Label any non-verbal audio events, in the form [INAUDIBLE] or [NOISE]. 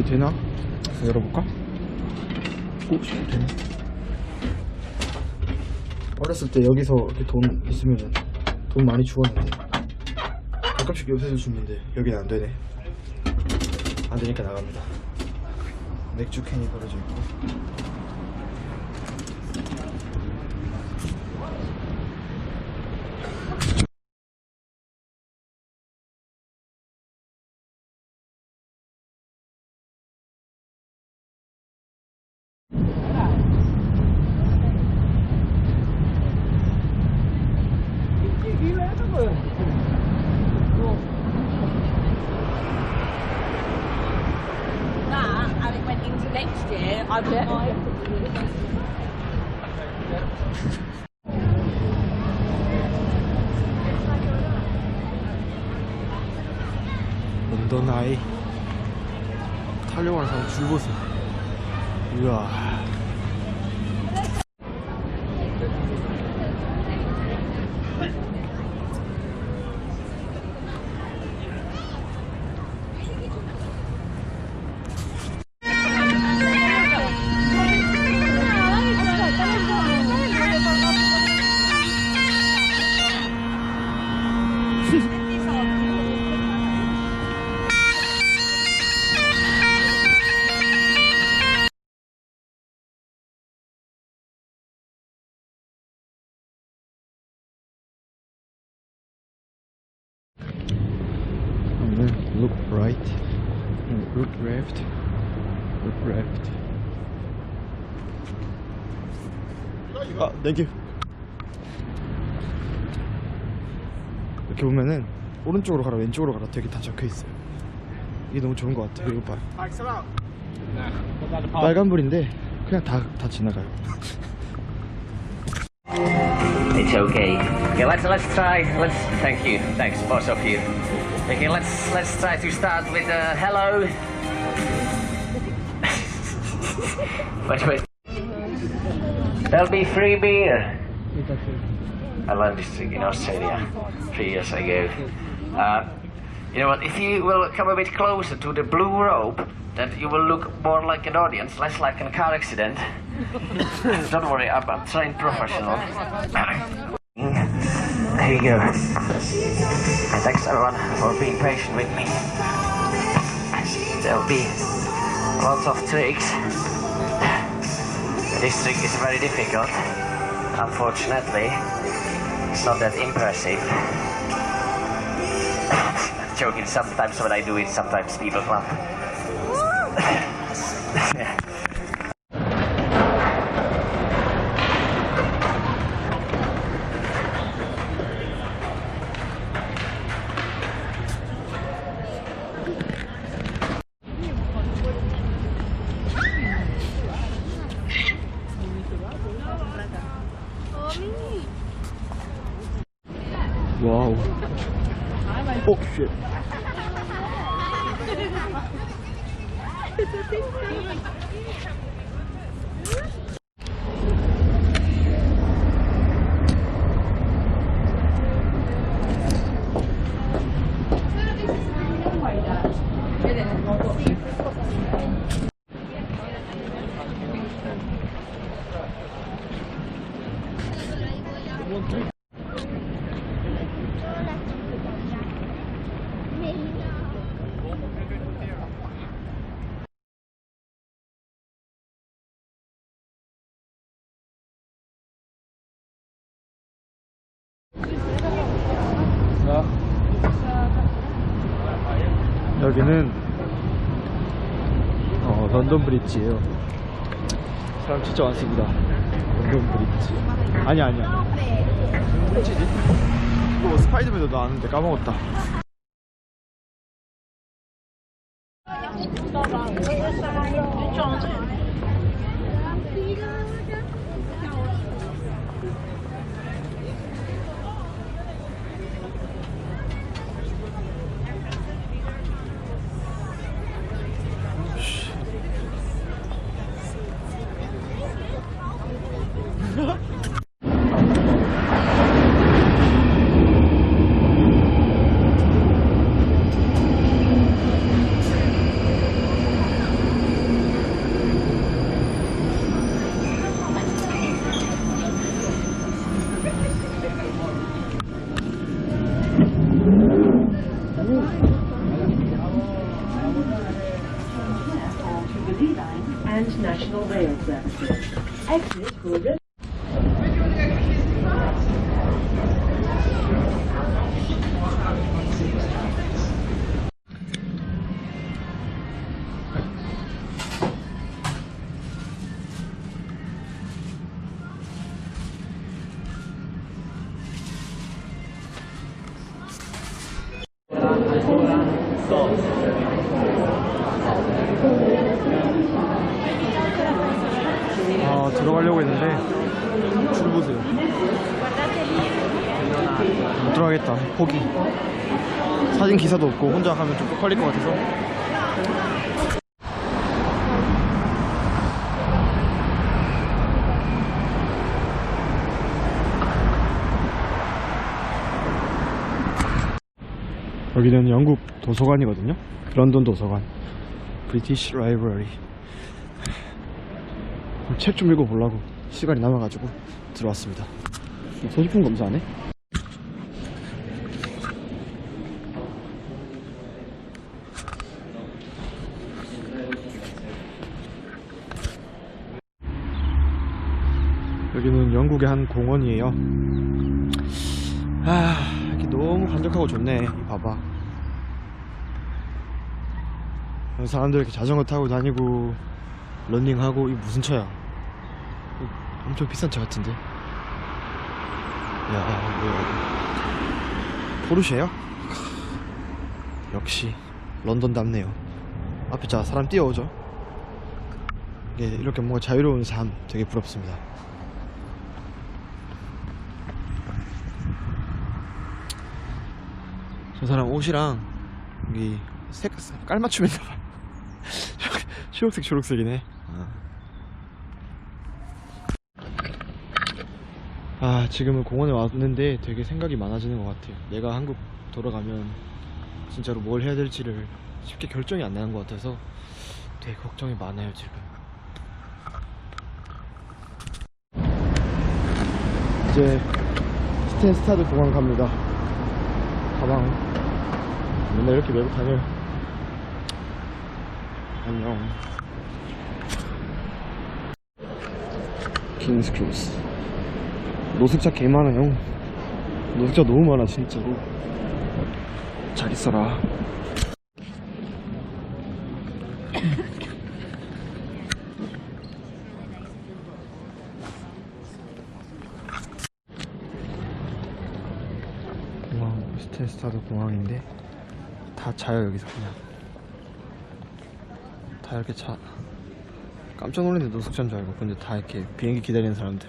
이게 되나? 열어볼까? 오, 씨, 되네. 어렸을 때 여기서 이렇게 돈 있으면 돈 많이 주었는데 가끔씩 요새서 주는데 여기는 안 되네. 안 되니까 나갑니다. 맥주 캔이 버려져 있고. 런던 아이 타려고 하는 사람 줄 보세요. 우와. Right, 음, look left, look left. 아, 땡큐. 이렇게 보면은 오른쪽으로 가라 왼쪽으로 가라 되게 다 적혀 있어요. 이게 너무 좋은 것 같아요. 이거 봐. 빨간불인데 그냥 다 다 지나가요. It's okay. Okay, let's let's try. Let's thank you. Thanks, both of you. Okay, let's let's try to start with uh, hello. [LAUGHS] wait, wait. There'll be free beer. I learned this in Australia three years ago. Uh, you know what? If you will come a bit closer to the blue rope, then you will look more like an audience, less like a car accident. [LAUGHS] Don't worry, I'm a trained professional. [COUGHS] There you go. And thanks everyone for being patient with me. There'll be lots of tricks. This trick is very difficult. Unfortunately, it's not that impressive. Joking, sometimes when I do it, sometimes people clap. Yeah. [LAUGHS] 오, 쉣. [LAUGHS] 여기는 어, 런던 브릿지예요. 사람 진짜 많습니다. 런던 브릿지. 아니 아니야. 브릿지지? 뭐 스파이더맨도 나왔는데 까먹었다. National Rail 들어가려고 했는데 줄 보세요. 못 들어가겠다. 포기. 사진 기사도 없고 혼자 가면 좀 쪽팔릴 것 같아서. 여기는 영국 도서관이거든요. 런던 도서관. 브리티시 라이브러리 책 좀 읽어보려고 시간이 남아가지고 들어왔습니다. 소지품 검사하네? 여기는 영국의 한 공원이에요. 아 이렇게 너무 한적하고 좋네 이 봐봐 사람들 이렇게 자전거 타고 다니고 런닝하고 이 무슨 차야? 엄청 비싼 차 같은데. 야, 뭐야? 포르쉐야? 역시 런던답네요. 앞에 자 사람 뛰어오죠. 이게 이렇게 뭔가 자유로운 삶 되게 부럽습니다. 저 사람 옷이랑 여기 색 깔맞춤 했나봐. [LAUGHS] 초록색 초록색이네. 아 지금은 공원에 왔는데 되게 생각이 많아지는 것 같아요. 내가 한국 돌아가면 진짜로 뭘 해야 될지를 쉽게 결정이 안 나는 것 같아서 되게 걱정이 많아요 지금. 이제 스탠 스타드 공항 갑니다. 가방 맨날 이렇게 메고 다녀요. 안녕. 킹스 크루스. 노숙자 개 많아요. 노숙자 너무 많아 진짜로. 잘 있어라. 공항 스탠스타드 공항인데 다 자요 여기서 그냥. 다 이렇게 자 깜짝 놀랐는데 노숙자인 줄 알고 근데 다 이렇게 비행기 기다리는 사람들